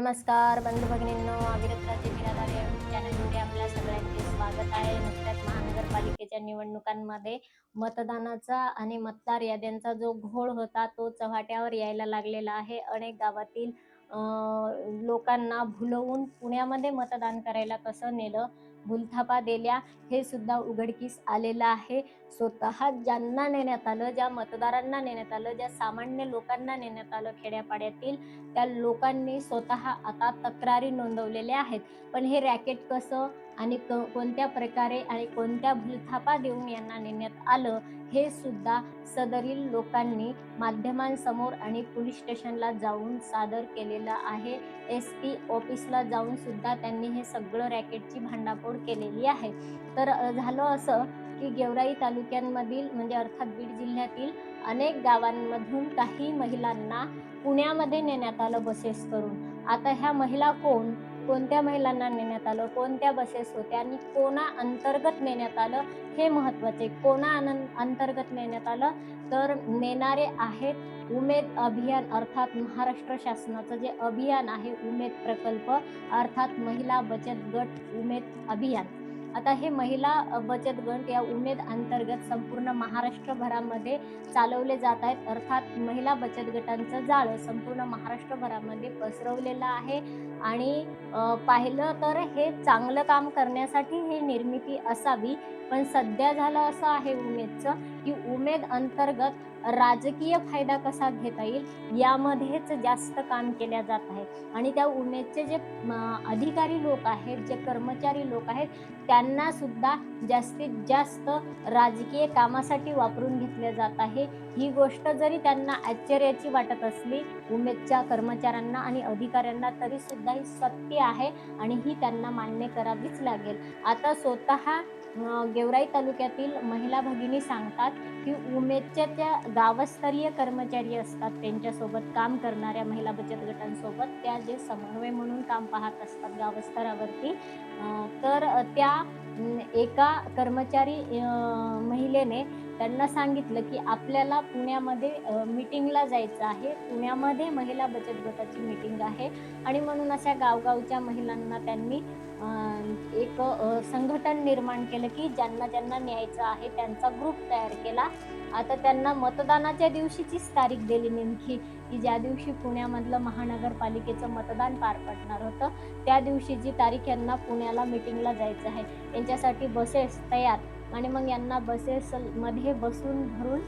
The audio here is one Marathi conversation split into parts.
नमस्कार बंधू भगिनींनो अविरत्राचे बिरादार चॅनलमध्ये आपल्या सगळ्यांचे स्वागत आहे. नुकत्याच महानगरपालिकेच्या निवडणुकांमध्ये मतदानाचा आणि मतदार याद्यांचा जो घोळ होता तो चव्हाट्यावर यायला लागलेला आहे. अनेक गावातील लोकांना भुलवून पुण्यामध्ये मतदान करायला कसं नेलं? भूलथापा दिल्या. हे सुद्धा उघडकीस आलेलं आहे. स्वतः ज्यांना नेण्यात आलं ज्या मतदारांना नेण्यात आलं ज्या सामान्य लोकांना नेण्यात आलं खेड्यापाड्यातील त्या लोकांनी स्वतः आता तक्रारी नोंदवलेल्या आहेत. पण हे रॅकेट कसं आणि क कोणत्या प्रकारे आणि कोणत्या भूलथापा देऊन यांना नेण्यात आलं हे सुद्धा सदरील लोकांनी माध्यमांसमोर आणि पोलीस स्टेशनला जाऊन सादर केलेलं आहे. एस पी ऑफिसला जाऊन सुद्धा त्यांनी हे सगळं रॅकेटची भांडाफोड केलेली आहे. तर झालं असं की गेवराई तालुक्यांमधील म्हणजे अर्थात बीड जिल्ह्यातील अनेक गावांमधून काही महिलांना पुण्यामध्ये नेण्यात आलं बसेस करून. आता ह्या महिला कोण? कोणत्या महिलांना नेण्यात आलं कोणत्या बसेस होत्या आणि कोणा अंतर्गत नेण्यात आलं हे महत्त्वाचे. कोणा अंतर्गत नेण्यात आलं तर नेणारे आहेत उमेद अभियान अर्थात महाराष्ट्र शासनाचं जे अभियान आहे उमेद प्रकल्प अर्थात महिला बचत गट उमेद अभियान. आता हे महिला बचत गट या उमेद अंतर्गत संपूर्ण महाराष्ट्रभरामध्ये चालवले जात आहेत. अर्थात महिला बचत गटांचं जाळं संपूर्ण महाराष्ट्रभरामध्ये पसरवलेलं आहे. आणि पाहिलं तर हे चांगलं काम करण्यासाठी ही निर्मिती असावी. पण सध्या झालं असं आहे उमेदचं की उमेद अंतर्गत राजकीय फायदा कसा घेता येईल यामध्येच जास्त काम केल्या जात आहे. आणि त्या उमेदचे जे अधिकारी लोक आहेत जे कर्मचारी लोक आहेत त्यांना सुद्धा जास्तीत जास्त राजकीय कामासाठी वापरून घेतले जात आहे. ही गोष्ट जरी त्यांना आश्चर्याची वाटत असली उमेदच्या कर्मचाऱ्यांना आणि अधिकाऱ्यांना तरी सुद्धा ही सत्य आहे आणि ही त्यांना मान्य करावीच लागेल. आता स्वतः गेवराई तालुक्यातील महिला भगिनी सांगतात की उमेदच्या त्या गावस्तरीय कर्मचारी असतात. त्यांच्यासोबत काम करणाऱ्या महिला बचत गटांसोबत त्या जे समन्वय म्हणून काम पाहत असतात गावस्तरावरती तर त्या एका कर्मचारी महिलेने त्यांना सांगितलं की आपल्याला पुण्यामध्ये मीटिंगला जायचं आहे. पुण्यामध्ये महिला बचत गटाची मीटिंग आहे. आणि म्हणून अशा गावगावच्या महिलांना त्यांनी एक संघटन निर्माण केलं की ज्यांना ज्यांना न्यायचं आहे त्यांचा ग्रुप तयार केला. आता त्यांना मतदानाच्या दिवशीचीच तारीख दिली नेमकी की ज्या दिवशी पुण्यामधलं महानगरपालिकेचं मतदान पार पडणार होतं त्या दिवशीची तारीख यांना पुण्याला मीटिंगला जायचं आहे. यांच्यासाठी बसेस तयार आणि मग यांना बसेस मध्ये बसून भरून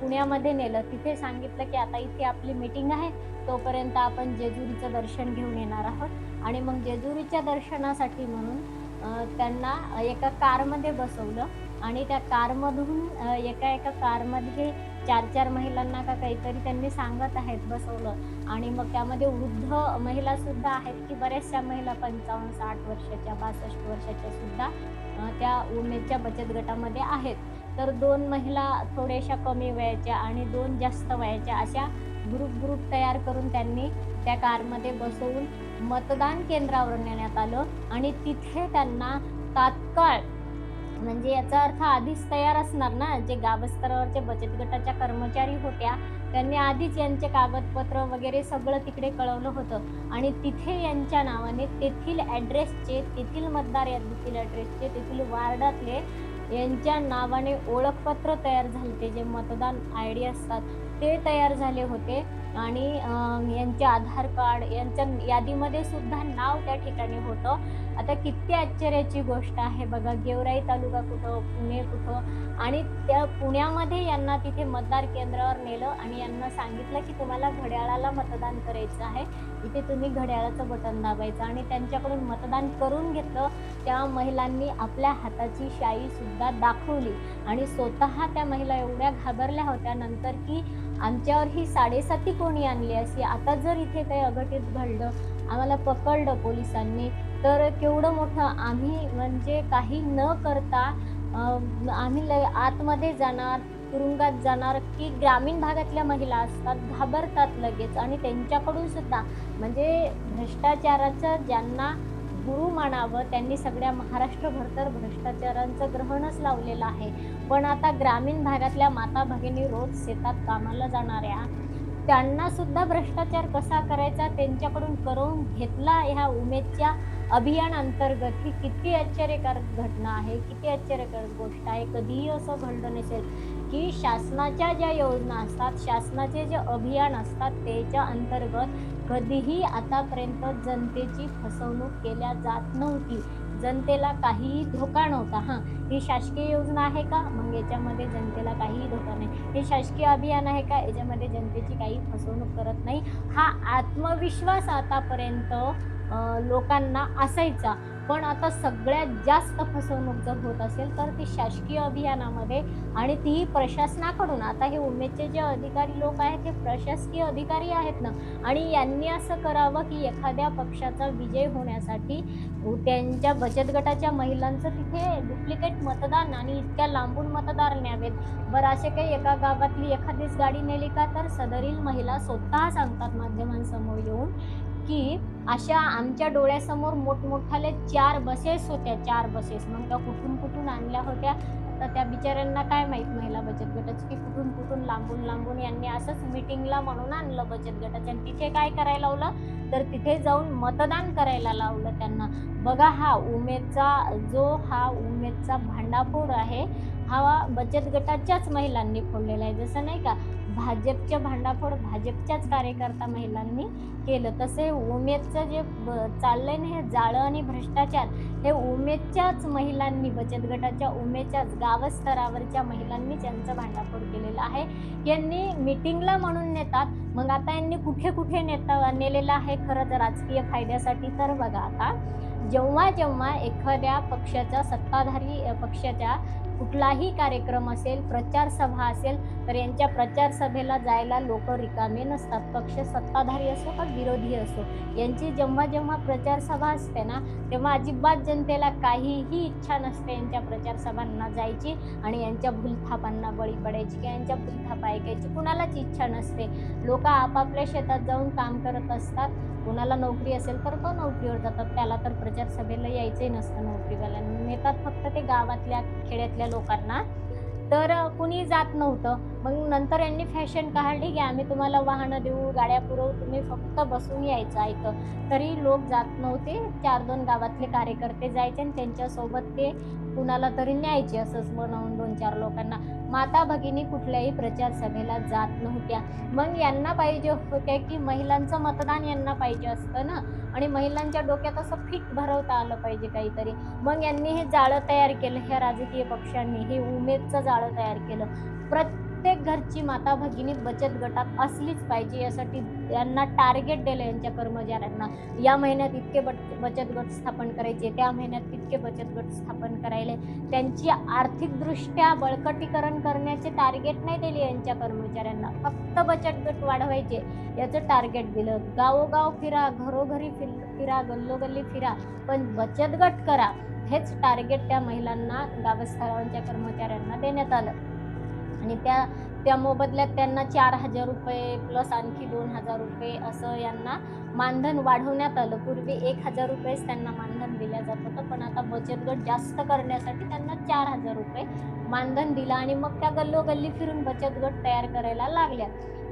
पुण्यामध्ये नेलं. तिथे सांगितलं की आता इथे आपली मीटिंग आहे तोपर्यंत आपण जेजुरीचं दर्शन घेऊन येणार आहोत. आणि मग जेजुरीच्या दर्शनासाठी म्हणून त्यांना एका कारमध्ये बसवलं. आणि त्या कारमधून एका एका कारमध्ये चार चार महिलांना का काहीतरी त्यांनी सांगत आहेत बसवलं. आणि मग त्यामध्ये वृद्ध महिलासुद्धा आहेत की बऱ्याचशा महिला पंचावन्न साठ वर्षाच्या बासष्ट वर्षाच्या सुद्धा त्या उमेदच्या बचत गटामध्ये आहेत. तर दोन महिला थोड्याशा कमी वयाच्या आणि दोन जास्त वयाच्या अशा ग्रुप ग्रुप तयार करून त्यांनी त्या कारमध्ये बसवून मतदान केंद्रावर नेण्यात आलं. आणि तिथे त्यांना तात्काळ म्हणजे याचा अर्थ आधीच तयार असणार ना जे गावस्तरावरचे बचत गटाच्या कर्मचारी होत्या त्यांनी आधीच यांचे कागदपत्र वगैरे सगळं तिकडे कळवलं होतं. आणि तिथे यांच्या नावाने तेथील ॲड्रेसचे तेथील मतदार यादीतील ॲड्रेसचे तेथील वार्डातले यांच्या नावाने ओळखपत्र तयार झाले ते जे मतदान आय डी असतात ते तयार झाले होते. आणि यांचे आधार कार्ड यांच्या यादीमध्ये सुद्धा नाव त्या ठिकाणी होतं. आता किती आश्चर्याची गोष्ट आहे बघा. गेवराई तालुका कुठं पुणे कुठं? आणि त्या पुण्यामध्ये यांना तिथे मतदार केंद्रावर नेलं आणि यांना सांगितलं की तुम्हाला घड्याळाला मतदान करायचं आहे. इथे तुम्ही घड्याळाचं बटन दाबायचं आणि त्यांच्याकडून मतदान करून घेतलं. त्या महिलांनी आपल्या हाताची शाईसुद्धा दाखवली आणि स्वतः त्या महिला एवढ्या घाबरल्या होत्या. नंतर की आमच्यावर ही साडेसाती कोणी आणली अशी? आता जर इथे काही अघटित घडलं आम्हाला पकडलं पोलिसांनी तर केवढं मोठं आम्ही म्हणजे काही न करता आम्ही ल आतमध्ये जाणार तुरुंगात जाणार की ग्रामीण भागातल्या महिला असतात घाबरतात लगेच. आणि त्यांच्याकडून सुद्धा म्हणजे भ्रष्टाचाराचं ज्यांना गुरु मानावं त्यांनी सगळ्या महाराष्ट्रभर तर भ्रष्टाचारांचं ग्रहणच लावलेलं आहे. पण आता ग्रामीण भागातल्या माता भगिनी रोज शेतात कामाला जाणाऱ्या त्यांना सुद्धा भ्रष्टाचार कसा करायचा त्यांच्याकडून करून घेतला ह्या उमेदच्या अभियान अंतर्गत ही किती आश्चर्यकारक घटना आहे किती आश्चर्यकारक गोष्ट आहे कधीही असं घडलं नसेल की शासनाच्या ज्या योजना असतात शासनाचे जे अभियान असतात त्याच्या अंतर्गत कधीही आतापर्यंत जनतेची फसवणूक केल्या जात नव्हती. जनतेला काहीही धोका नव्हता. हां ही शासकीय योजना आहे का? मग याच्यामध्ये जनतेला काहीही धोका नाही. हे शासकीय अभियान आहे का? याच्यामध्ये जनतेची काही फसवणूक करत नाही. हा आत्मविश्वास आतापर्यंत लोकांना असायचा. पण आता सगळ्यात जास्त फसवणूक जर होत असेल तर ती शासकीय अभियानामध्ये आणि तीही प्रशासनाकडून. आता हे उमेदचे जे अधिकारी लोक आहेत ते प्रशासकीय अधिकारी आहेत ना. आणि यांनी असं करावं की एखाद्या पक्षाचा विजय होण्यासाठी त्यांच्या बचत गटाच्या महिलांचं तिथे डुप्लिकेट मतदान आणि इतक्या लांबून मतदार न्यावेत. बरं असे काही एका गावातली एखादीच गाडी नेली का तर सदरील महिला स्वतः सांगतात माध्यमांसमोर येऊन की अशा आमच्या डोळ्यासमोर मोठमोठाले चार बसेस होत्या चार बसेस. मग त्या कुठून कुठून आणल्या होत्या? तर त्या बिचाऱ्यांना काय माहीत महिला बचत गटाची की कुठून कुठून लांबून लांबून यांनी असंच मिटिंगला म्हणून आणलं बचत गटाचं. आणि तिथे काय करायला लावलं? तर तिथे जाऊन मतदान करायला लावलं त्यांना. बघा हा उमेदचा जो हा उमेदचा भांडाफोड आहे हा बचत गटाच्याच महिलांनी फोडलेला आहे. जसं नाही का भाजपच्या भांडाफोड भाजपच्याच कार्यकर्ता महिलांनी केलं. तसे उमेदचं जे ब- चाललंय ना हे जाळं आणि भ्रष्टाचार हे उमेदच्याच महिलांनी बचत गटाच्या उमेदच्याच गावस्तरावरच्या महिलांनी त्यांचं भांडाफोड केलेलं आहे. यांनी मिटिंगला म्हणून नेतात. मग आता यांनी कुठे कुठे नेता नेलेलं आहे खरंच राजकीय फायद्यासाठी? तर बघा आता जेव्हा जेव्हा एखाद्या पक्षाच्या सत्ताधारी पक्षाच्या कुठलाही कार्यक्रम असेल प्रचारसभा असेल तर यांच्या प्रचारसभेला जायला लोक रिकामे नसतात. पक्ष सत्ताधारी असो का विरोधी असो यांची जेव्हा जेव्हा प्रचारसभा असते ना तेव्हा अजिबात जनतेला काहीही इच्छा नसते यांच्या प्रचारसभांना जायची आणि यांच्या भूलथापांना बळी पडायची किंवा यांच्या भूलथापा ऐकायची. कुणालाच इच्छा नसते. लोक आपापल्या शेतात जाऊन काम करत असतात. कुणाला नोकरी असेल तर तो नोकरीवर जातात त्याला तर प्रचारसभेला यायचंही नसतं नोकरीवाल्यांना. नेतात फक्त ते गावातल्या खेड्यातल्या लोकांना. तर कुणी जात नव्हतं. मग नंतर यांनी फॅशन काढली की आम्ही तुम्हाला वाहनं देऊ गाड्या पुरवू तुम्ही फक्त बसून यायचं इथं तरी लोक जात नव्हते. चार दोन गावातले कार्यकर्ते जायचे आणि त्यांच्यासोबत ते कुणाला तरी न्यायचे असंच म्हणून दोन चार लोकांना. माता भगिनी कुठल्याही प्रचार सभेला जात नव्हत्या. मग यांना पाहिजे होत्या की महिलांचं मतदान यांना पाहिजे असतं ना? आणि महिलांच्या डोक्यात असं फिट भरवता आलं पाहिजे काहीतरी. मग यांनी हे जाळं तयार केलं ह्या राजकीय पक्षांनी हे उमेदचं जाळं तयार केलं. प्रत्येक प्रत्येक घरची माता भगिनी बचत गटात असलीच पाहिजे यासाठी यांना टार्गेट दिलं यांच्या कर्मचाऱ्यांना. या महिन्यात इतके बचत गट स्थापन करायचे त्या महिन्यात तितके बचत गट स्थापन करायले. त्यांची आर्थिकदृष्ट्या बळकटीकरण करण्याचे टार्गेट नाही दिले यांच्या कर्मचाऱ्यांना. फक्त बचत गट वाढवायचे याचं टार्गेट दिलं. गावोगाव फिरा घरोघरी फिर फिरा गल्लोगल्ली फिरा पण बचत गट करा हेच टार्गेट त्या महिलांना गावस्थळांच्या कर्मचाऱ्यांना देण्यात आलं. आणि त्या त्या मोबदल्यात त्यांना चार हजार रुपये प्लस आणखी दोन हजार रुपये असं यांना मानधन वाढवण्यात आलं. पूर्वी एक हजार रुपयेच त्यांना मानधन दिलं जात होतं पण आता बचत गट जास्त करण्यासाठी त्यांना चार हजार रुपये मानधन दिलं आणि मग त्या गल्लोगल्ली फिरून बचत गट तयार करायला लागल्या.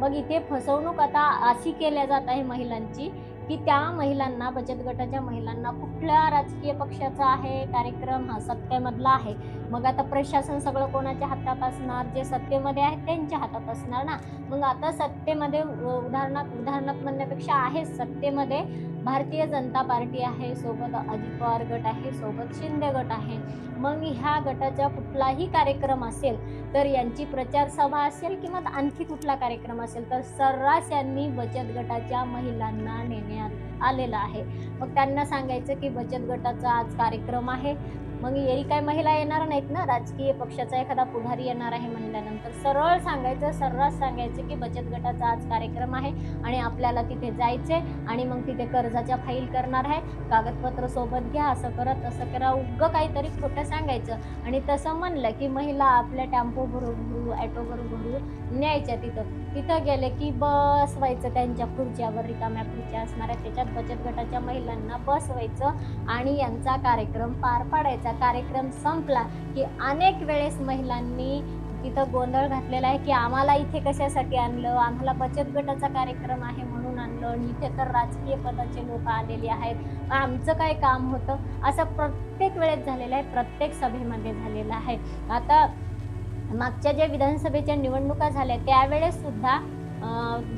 मग इथे फसवणूक आता अशी केल्या जात आहे महिलांची की त्या महिलांना बचत गटाच्या महिलांना कुठल्या राजकीय पक्षाचा आहे कार्यक्रम? हा सत्तेमधला आहे. मग आता प्रशासन सगळं कोणाच्या हातात असणार? जे सत्तेमध्ये आहेत त्यांच्या हातात असणार ना? मग आता सत्तेमध्ये उदाहरणात उदाहरणार्थ उदाहरणार्थ म्हणण्यापेक्षा आहे सत्तेमध्ये भारतीय जनता पार्टी आहे सोबत अजित पवार गट आहे सोबत शिंदे गट आहे. मग ह्या गटाचा कुठलाही कार्यक्रम असेल तर यांची प्रचार सभा असेल किंवा आणखी कुठला कार्यक्रम असेल तर सर्रास यांनी बचत गटाच्या महिलांना नेण्यात आलेला आहे. मग त्यांना सांगायचं की बचत गटाचा आज कार्यक्रम आहे. मग येरी काय महिला येणार नाहीत ना? राजकीय पक्षाचा एखादा पुढारी येणार आहे म्हणल्यानंतर सरळ सांगायचं सर्रास सांगायचं की बचत गटाचा आज कार्यक्रम आहे आणि आपल्याला तिथे जायचे आणि मग तिथे कर्जाच्या फाईल करणार आहे. कागदपत्र सोबत घ्या असं करत असं करा उगं काहीतरी खोटं सांगायचं. आणि तसं म्हणलं की महिला आपल्या टेम्पो भरू भरू ॲटो भरू भरू न्यायच्या तिथं. तिथं गेले की बसवायचं त्यांच्या खुर्च्यावर रिकाम्या खुर्च्या असणाऱ्या त्याच्यात बचत गटाच्या महिलांना बसवायचं आणि यांचा कार्यक्रम पार पाडायचा. कार्यक्रम संपला की अनेक वेळेस महिलांनी तिथं गोंधळ घातलेला आहे की आम्हाला इथे कशासाठी आणलं? आम्हाला बचत गटाचा कार्यक्रम आहे म्हणून आणलं आणि इथे तर राजकीय पदाचे लोक आलेले आहेत. आमचं काय काम होतं? असं प्रत्येक वेळेस झालेलं आहे. प्रत्येक सभेमध्ये झालेलं आहे. आता मागच्या ज्या विधानसभेच्या निवडणुका झाल्या त्यावेळेस सुद्धा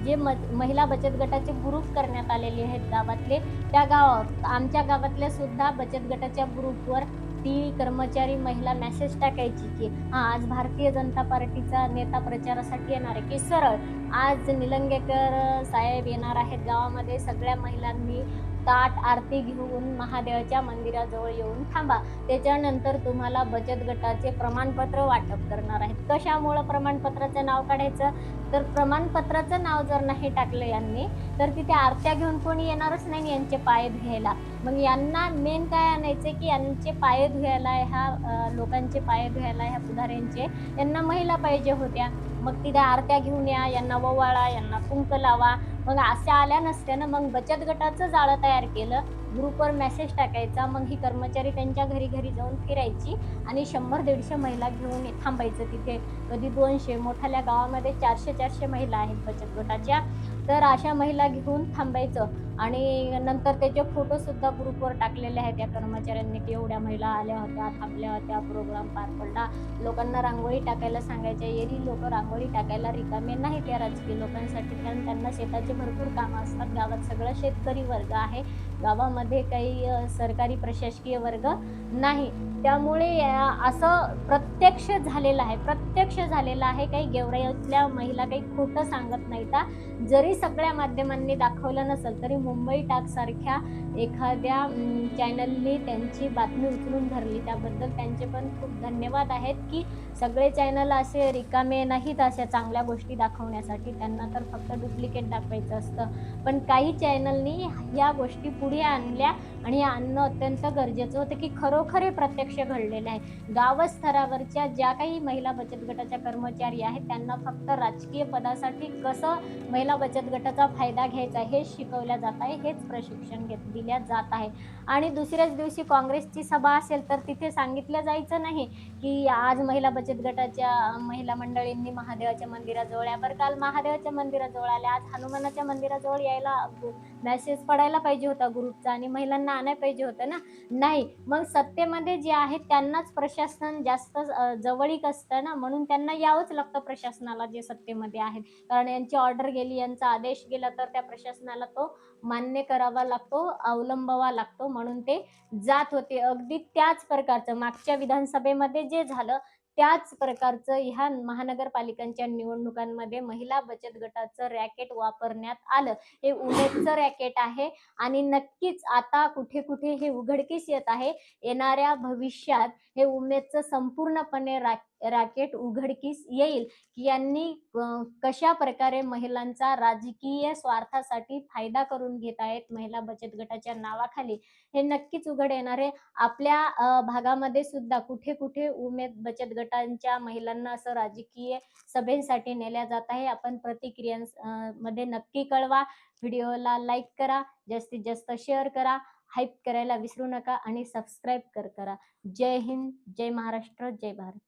जे म महिला बचत गटाचे ग्रुप करण्यात आलेले आहेत गावातले त्या गावात आमच्या गावातल्या सुद्धा बचत गटाच्या ग्रुपवर ती कर्मचारी महिला मेसेज टाकायची की हा आज भारतीय जनता पार्टीचा नेता प्रचारासाठी येणार आहे. की सरळ आज निलंगेकर साहेब येणार आहेत गावामध्ये सगळ्या महिलांनी ताट आरती घेऊन महादेवाच्या मंदिराजवळ येऊन थांबा. त्याच्यानंतर तुम्हाला बचत गटाचे प्रमाणपत्र वाटप करणार आहेत. कशामुळं प्रमाणपत्राचं नाव काढायचं? तर प्रमाणपत्राचं नाव जर नाही टाकलं यांनी तर तिथे आरत्या घेऊन कोणी येणारच नाही यांचे पाय धुयायला. मग यांना मेन काय आणायचं की यांचे पाय धुवायला ह्या लोकांचे पाय धुवायला ह्या पुढाऱ्यांचे यांना महिला पाहिजे होत्या. मग तिथे आरत्या घेऊन या यांना ववाळा यांना कुंक लावा मग अशा आल्या नसत्यानं मग बचत गटाचं जाळं तयार केलं. ग्रुपवर मेसेज टाकायचा. मग ही कर्मचारी त्यांच्या घरी घरी जाऊन फिरायची आणि शंभर दीडशे महिला घेऊन थांबायचं तिथे. कधी दोनशे. मोठ्याल्या गावामध्ये चारशे चारशे महिला आहेत बचत गटाच्या. तर अशा महिला घेऊन थांबायचं. आणि नंतर त्याचे फोटो सुद्धा ग्रुपवर टाकलेले आहेत त्या कर्मचाऱ्यांनी की एवढ्या महिला आल्या होत्या थांबल्या होत्या प्रोग्राम पार पडला. लोकांना रांगोळी टाकायला सांगायच्या येरी लोक रांगोळी टाकायला रिकामे नाहीत त्या राजकीय लोकांसाठी. कारण त्यांना शेताचे भरपूर कामं असतात. गावात सगळं शेतकरी वर्ग आहे. गावामध्ये काही सरकारी प्रशासकीय वर्ग नाही. त्यामुळे असं प्रत्यक्ष झालेलं आहे. प्रत्यक्ष झालेलं आहे. काही गेवराईतल्या महिला काही खोटं सांगत नाहीत. जरी सगळ्या माध्यमांनी दाखवलं नसेल तरी मुंबई टाक सारख्या एखाद्या चॅनलनी त्यांची बातमी उचलून धरली. त्याबद्दल त्यांचे पण खूप धन्यवाद आहेत की सगळे चॅनल असे रिकामे नाहीत अशा चांगल्या गोष्टी दाखवण्यासाठी. त्यांना तर फक्त डुप्लिकेट दाखवायचं असतं. पण काही चॅनलनी या गोष्टी पुढे आणल्या आणि हे आणणं अत्यंत गरजेचं होतं की खरोखर हे प्रत्यक्ष घडलेलं आहे. गावस्तरावरच्या ज्या काही महिला बचत गटाच्या कर्मचारी आहेत त्यांना फक्त राजकीय पदासाठी कसं महिला बचत बचत गटाचा फायदा घ्यायचा हे शिकवल्या जात आहे हेच प्रशिक्षण घेत दिल्या जात आहे. आणि दुसऱ्याच दिवशी काँग्रेसची सभा असेल तर तिथे सांगितलं जायचं नाही की आज महिला बचत गटाच्या महिला मंडळींनी महादेवाच्या मंदिराजवळ या बरं काल महादेवाच्या मंदिराजवळ आल्या आज हनुमानाच्या मंदिराजवळ यायला मेसेज पडायला पाहिजे होता ग्रुपचा आणि महिलांना आणायला पाहिजे होतं ना? नाही. मग सत्तेमध्ये जे आहेत त्यांनाच प्रशासन जास्त जवळीक असतं ना? म्हणून त्यांना यावंच लागतं प्रशासनाला जे सत्तेमध्ये आहेत. कारण यांची ऑर्डर गेली यांचा आदेश गेला तर त्या प्रशासनाला तो मान्य करावा लागतो अवलंबावा लागतो म्हणून ते जात होते. अगदी त्याच प्रकारचं मागच्या विधानसभेमध्ये जे झालं त्याच प्रकारचं ह्या महानगरपालिकांच्या निवडणुकांमध्ये महिला बचत गटाचं रॅकेट वापरण्यात आलं. हे उमेदचं रॅकेट आहे आणि नक्कीच आता कुठे कुठे हे उघडकीस येत आहे. येणाऱ्या भविष्यात हे उमेदचं संपूर्णपणे रॅ रॅकेट उघडकीस येईल की यांनी कशा प्रकारे महिलांचा राजकीय स्वार्थासाठी फायदा करून घेत आहेत महिला बचत गटाच्या नावाखाली? हे नक्कीच उघड येणार आहे. आपल्या भागामध्ये सुद्धा कुठे कुठे उमेद बचत गटांच्या महिलांना असं राजकीय सभेसाठी नेल्या जात आहे. आपण प्रतिक्रियां मध्ये नक्की कळवा. व्हिडिओला लाईक करा. जास्तीत जास्त शेअर करा. हाईप करायला विसरू नका आणि सबस्क्राईब कर करा. जय हिंद जय महाराष्ट्र जय भारत.